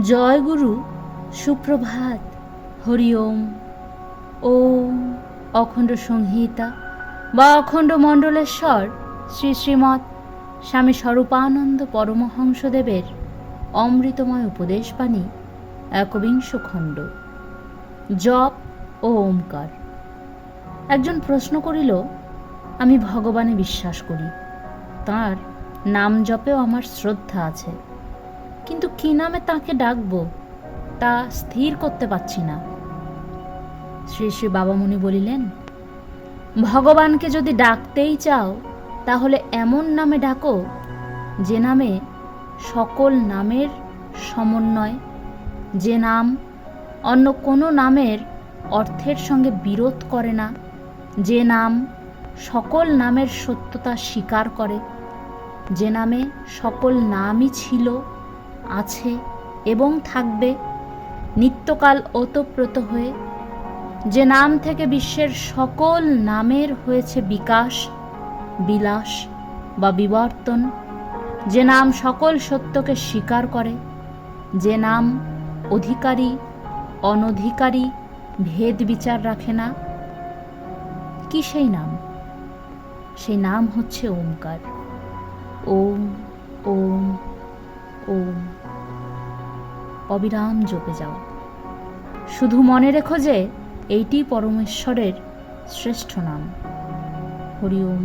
জয় গুরু, সুপ্রভাত, হরি ওম। অখণ্ড সংহিতা বা অখণ্ড মণ্ডলেশ্বর শ্রী শ্রীমৎ স্বামী স্বরূপানন্দ পরমহংসদেবের অমৃতময় উপদেশবাণী, একবিংশ খণ্ড। জপ ও ওমকার। একজন প্রশ্ন করিল, আমি ভগবানে বিশ্বাস করি। তার নাম জপেও আমার শ্রদ্ধা আছে। কিন্তু কি নামে তাকে ডাকবো? তা স্থির করতে পারছি না। শ্রী শ্রী বাবামণি বলিলেন, ভগবানকে যদি ডাকতেই চাও, তাহলে এমন নামে ডাকো, যে নামে সকল নামের সমন্বয়, যে নাম অন্য কোনো নামের অর্থের সঙ্গে বিরোধ করে না, যে নাম সকল নামের সত্যতা স্বীকার করে, যে নামে সকল নামই ছিল আছে এবং থাকবে। নিত্যকাল ওতপ্রোত হয়ে যে নাম থেকে বিশ্বের সকল নামের হয়েছে বিকাশ, বিলাস বা বিবর্তন। যে নাম সকল সত্যকে স্বীকার করে, যে নাম অধিকারী, অনধিকারী, ভেদ বিচার রাখে না। কি সেই নাম? সেই নাম হচ্ছে ওমকার। ওম ওম ওম। অবিরাম জপে যাও। শুধু মনে রেখো যে এইটি পরমেশ্বরের শ্রেষ্ঠ নাম। হরি ওম।